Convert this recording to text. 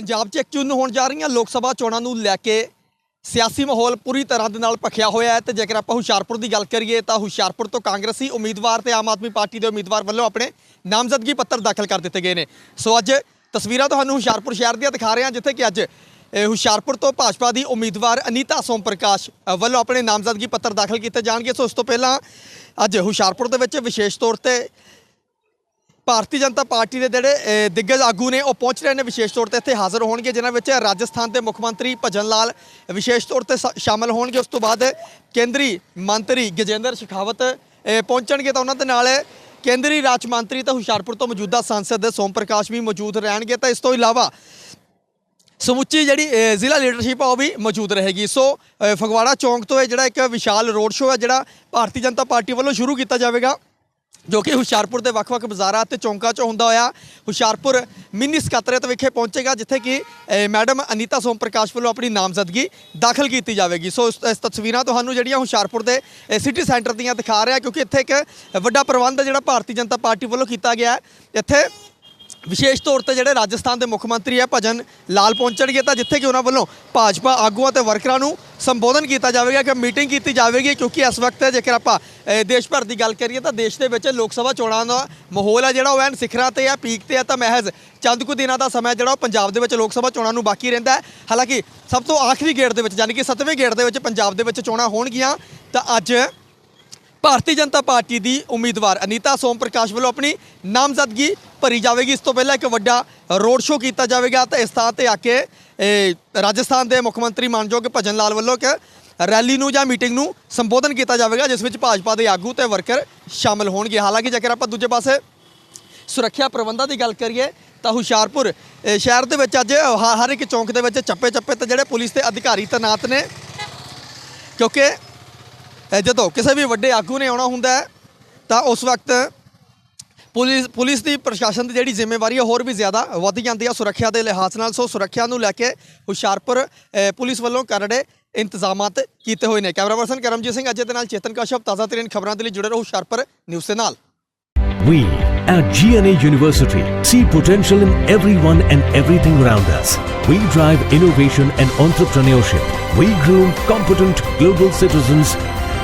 ਪੰਜਾਬ 'ਚ ਇੱਕ ਜੂਨ ਨੂੰ ਹੋਣ ਜਾ ਰਹੀਆਂ ਲੋਕ ਸਭਾ ਚੋਣਾਂ ਨੂੰ ਲੈ ਕੇ ਸਿਆਸੀ ਮਾਹੌਲ ਪੂਰੀ ਤਰ੍ਹਾਂ ਦੇ ਨਾਲ ਭਖਿਆ ਹੋਇਆ ਹੈ ਤੇ ਜੇਕਰ ਆਪਾਂ ਹੁਸ਼ਿਆਰਪੁਰ ਦੀ ਗੱਲ ਕਰੀਏ ਤਾਂ ਹੁਸ਼ਿਆਰਪੁਰ ਤੋਂ ਕਾਂਗਰਸੀ ਉਮੀਦਵਾਰ ਤੇ ਆਮ ਆਦਮੀ ਪਾਰਟੀ ਦੇ ਉਮੀਦਵਾਰ ਵੱਲੋਂ ਆਪਣੇ ਨਾਮਜ਼ਦਗੀ ਪੱਤਰ ਦਾਖਲ ਕਰ ਦਿੱਤੇ ਗਏ ਨੇ। ਸੋ ਅੱਜ ਤਸਵੀਰਾਂ ਤੁਹਾਨੂੰ ਹੁਸ਼ਿਆਰਪੁਰ ਸ਼ਹਿਰ ਦੀਆਂ ਦਿਖਾ ਰਹੇ ਹਾਂ, ਜਿੱਥੇ ਕਿ ਅੱਜ ਹੁਸ਼ਿਆਰਪੁਰ ਤੋਂ ਭਾਜਪਾ ਦੀ ਉਮੀਦਵਾਰ ਅਨੀਤਾ ਸੋਮ ਪ੍ਰਕਾਸ਼ ਵੱਲੋਂ ਆਪਣੇ ਨਾਮਜ਼ਦਗੀ ਪੱਤਰ ਦਾਖਲ ਕੀਤੇ ਜਾਣਗੇ। ਸੋ ਉਸ ਤੋਂ ਪਹਿਲਾਂ ਅੱਜ ਹੁਸ਼ਿਆਰਪੁਰ ਦੇ ਵਿੱਚ ਵਿਸ਼ੇਸ਼ ਤੌਰ ਤੇ ਭਾਰਤੀ ਜਨਤਾ ਪਾਰਟੀ ਦੇ ਜਿਹੜੇ ਅਹ, ਦਿੱਗਜ ਆਗੂ ਨੇ ਉਹ ਪਹੁੰਚ ਰਹੇ ਨੇ ਵਿਸ਼ੇਸ਼ ਤੌਰ ਤੇ ਇੱਥੇ ਹਾਜ਼ਰ ਹੋਣਗੇ ਜਿਨ੍ਹਾਂ ਵਿੱਚ ਰਾਜਸਥਾਨ ਦੇ ਮੁੱਖ ਮੰਤਰੀ ਭਜਨ ਲਾਲ ਵਿਸ਼ੇਸ਼ ਤੌਰ ਤੇ ਸ- ਸ਼ਾਮਲ ਹੋਣਗੇ। ਉਸ ਤੋਂ ਬਾਅਦ ਕੇਂਦਰੀ ਮੰਤਰੀ ਗਜੇਂਦਰ ਸ਼ੇਖਾਵਤ ਪਹੁੰਚਣਗੇ ਤਾਂ ਉਹਨਾਂ ਦੇ ਨਾਲ ਕੇਂਦਰੀ ਰਾਜ ਮੰਤਰੀ ਤੇ ਹੁਸ਼ਿਆਰਪੁਰ ਤੋਂ ਮੌਜੂਦਾ ਸੰਸਦ ਸੋਮ ਪ੍ਰਕਾਸ਼ ਵੀ ਮੌਜੂਦ ਰਹਿਣਗੇ। ਤਾਂ ਇਸ ਤੋਂ ਇਲਾਵਾ ਸਮੁੱਚੀ ਜਿਹੜੀ ਜ਼ਿਲ੍ਹਾ ਲੀਡਰਸ਼ਿਪ ਆ ਉਹ ਵੀ ਮੌਜੂਦ ਰਹੇਗੀ। ਸੋ ਫਗਵਾੜਾ ਚੌਂਕ ਤੋਂ ਇਹ ਜਿਹੜਾ ਇੱਕ ਵਿਸ਼ਾਲ ਰੋਡ ਸ਼ੋਅ ਹੈ ਜਿਹੜਾ ਭਾਰਤੀ ਜਨਤਾ ਪਾਰਟੀ ਵੱਲੋਂ ਸ਼ੁਰੂ ਕੀਤਾ ਜਾਵੇਗਾ। ਜੋ ਕਿ ਹੁਸ਼ਿਆਰਪੁਰ ਦੇ ਵੱਖ-ਵੱਖ ਬਾਜ਼ਾਰਾਂ ਤੇ ਚੌਂਕਾਂ 'ਚ ਹੁੰਦਾ ਹੋਇਆ ਹੁਸ਼ਿਆਰਪੁਰ ਮਿੰਨੀ ਸਕੱਤਰੇਤ ਵਿਖੇ ਪਹੁੰਚੇਗਾ, ਜਿੱਥੇ ਕਿ ਮੈਡਮ ਅਨੀਤਾ ਸੋਮ ਪ੍ਰਕਾਸ਼ ਵੱਲੋਂ ਆਪਣੀ ਨਾਮਜ਼ਦਗੀ ਦਾਖਲ ਕੀਤੀ ਜਾਵੇਗੀ। ਸੋ ਇਸ ਤਸਵੀਰਾਂ ਤੁਹਾਨੂੰ ਜਿਹੜੀਆਂ ਹੁਸ਼ਿਆਰਪੁਰ ਦੇ ਸਿਟੀ ਸੈਂਟਰ ਦੀਆਂ ਦਿਖਾ ਰਿਹਾ, ਕਿਉਂਕਿ ਇੱਥੇ ਇੱਕ ਵੱਡਾ ਪ੍ਰਬੰਧ ਜਿਹੜਾ ਭਾਰਤੀ ਜਨਤਾ ਪਾਰਟੀ ਵੱਲੋਂ ਕੀਤਾ ਗਿਆ ਹੈ। ਇੱਥੇ ਵਿਸ਼ੇਸ਼ ਤੌਰ ਤੇ ਜਿਹੜੇ ਰਾਜਸਥਾਨ ਦੇ ਮੁੱਖ ਮੰਤਰੀ ਹੈ ਭਜਨ ਲਾਲ ਪਹੁੰਚਣਗੇ ਤਾਂ ਜਿੱਥੇ ਕਿ ਉਹਨਾਂ ਵੱਲੋਂ ਭਾਜਪਾ ਆਗੂਆਂ ਤੇ ਵਰਕਰਾਂ ਨੂੰ ਸੰਬੋਧਨ ਕੀਤਾ ਜਾਵੇਗਾ ਕਿ ਮੀਟਿੰਗ ਕੀਤੀ ਜਾਵੇਗੀ, ਕਿਉਂਕਿ ਇਸ ਵਕਤ ਜੇਕਰ ਆਪਾਂ ਦੇਸ਼ ਭਰ ਦੀ ਗੱਲ ਕਰੀਏ ਤਾਂ ਦੇਸ਼ ਦੇ ਵਿੱਚ ਲੋਕ ਸਭਾ ਚੋਣਾਂ ਦਾ ਮਾਹੌਲ ਹੈ ਜਿਹੜਾ ਉਹ ਐਨ ਸਿਖਰਾਂ ਤੇ ਆ ਪੀਕ ਤੇ ਆ ਤਾਂ ਮਹਿਜ਼ ਚੰਦ ਕੁ ਦਿਨਾਂ ਦਾ ਸਮਾਂ ਜਿਹੜਾ ਉਹ ਪੰਜਾਬ ਦੇ ਵਿੱਚ ਲੋਕ ਸਭਾ ਚੋਣਾਂ ਨੂੰ ਬਾਕੀ ਰਹਿੰਦਾ ਹੈ। ਹਾਲਾਂਕਿ ਸਭ ਤੋਂ ਆਖਰੀ ਗੇੜ ਦੇ ਵਿੱਚ ਯਾਨੀ ਕਿ 7ਵੇਂ ਗੇੜ ਦੇ ਵਿੱਚ ਪੰਜਾਬ ਦੇ ਵਿੱਚ ਚੋਣਾਂ ਹੋਣਗੀਆਂ, ਤਾਂ ਅੱਜ ਭਾਰਤੀ ਜਨਤਾ ਪਾਰਟੀ ਦੀ ਉਮੀਦਵਾਰ ਅਨੀਤਾ ਸੋਮ ਪ੍ਰਕਾਸ਼ ਵੱਲੋਂ ਆਪਣੀ ਨਾਮਜ਼ਦਗੀ ਭਰੀ ਜਾਵੇਗੀ। ਇਸ ਤੋਂ ਪਹਿਲਾਂ ਇੱਕ ਵੱਡਾ ਰੋਡ ਸ਼ੋਅ ਕੀਤਾ ਜਾਵੇਗਾ ਤਾਂ ਇਸ ਥਾਂ ਤੇ ਆ ਕੇ ਰਾਜਸਥਾਨ ਦੇ ਮੁੱਖ ਮੰਤਰੀ ਮਾਨਯੋਗ ਭਜਨ ਲਾਲ ਵੱਲੋਂ ਇੱਕ ਰੈਲੀ ਨੂੰ ਜਾਂ ਮੀਟਿੰਗ ਨੂੰ ਸੰਬੋਧਨ ਕੀਤਾ ਜਾਵੇਗਾ, ਜਿਸ ਵਿੱਚ ਭਾਜਪਾ ਦੇ ਆਗੂ ਤੇ ਵਰਕਰ ਸ਼ਾਮਲ ਹੋਣਗੇ। ਹਾਲਾਂਕਿ ਜੇਕਰ ਆਪਾਂ ਦੂਜੇ ਪਾਸੇ ਸੁਰੱਖਿਆ ਪ੍ਰਬੰਧਾਂ ਦੀ ਗੱਲ ਕਰੀਏ, ਤਾਂ ਹੁਸ਼ਿਆਰਪੁਰ ਸ਼ਹਿਰ ਦੇ ਵਿੱਚ ਅੱਜ ਹ- ਹਰ ਇੱਕ ਚੌਂਕ ਦੇ ਵਿੱਚ ਚੱਪੇ ਚੱਪੇ ਤੇ ਜਿਹੜੇ ਪੁਲਿਸ ਦੇ ਅਧਿਕਾਰੀ ਤੈਨਾਤ ਨੇ, ਕਿਉਂਕਿ ਜਦੋਂ ਕਿਸੇ ਵੀ ਵੱਡੇ ਆਗੂ ਨੇ ਆਉਣਾ ਹੁੰਦਾ ਹੈ, ਤਾਂ ਉਸ ਵਕਤ ਪੁਲਿਸ ਪੁਲਿਸ ਦੀ ਪ੍ਰਸ਼ਾਸਨ ਦੀ ਜਿਹੜੀ ਜ਼ਿੰਮੇਵਾਰੀ ਹੈ, ਹੋਰ ਵੀ ਜ਼ਿਆਦਾ ਵੱਧ ਜਾਂਦੀ ਹੈ ਸੁਰੱਖਿਆ ਦੇ ਲਿਹਾਜ਼ ਨਾਲ ਸੋ ਸੁਰੱਖਿਆ ਨੂੰ ਲੈ ਕੇ ਹੁਸ਼ਿਆਰਪੁਰ ਪੁਲਿਸ ਵੱਲੋਂ ਕਰੜੇ ਇੰਤਜ਼ਾਮਾਤ ਕੀਤੇ ਹੋਏ ਨੇ ਕੈਮਰਾ ਪਰਸਨ ਕਰਮਜੀਤ ਸਿੰਘ ਅਜੇ ਦੇ ਨਾਲ ਚੇਤਨ ਕਸ਼ਪ ਤਾਜ਼ਾ ਤਰੀਨ ਖਬਰਾਂ ਦੇ ਲਈ ਜੁੜੇ ਰਹੋ ਹੁਸ਼ਿਆਰਪੁਰ ਨਿਊਜ਼ ਦੇ ਨਾਲ We at GNA University see potential in everyone and everything around us. We drive innovation and entrepreneurship. We groom competent global citizens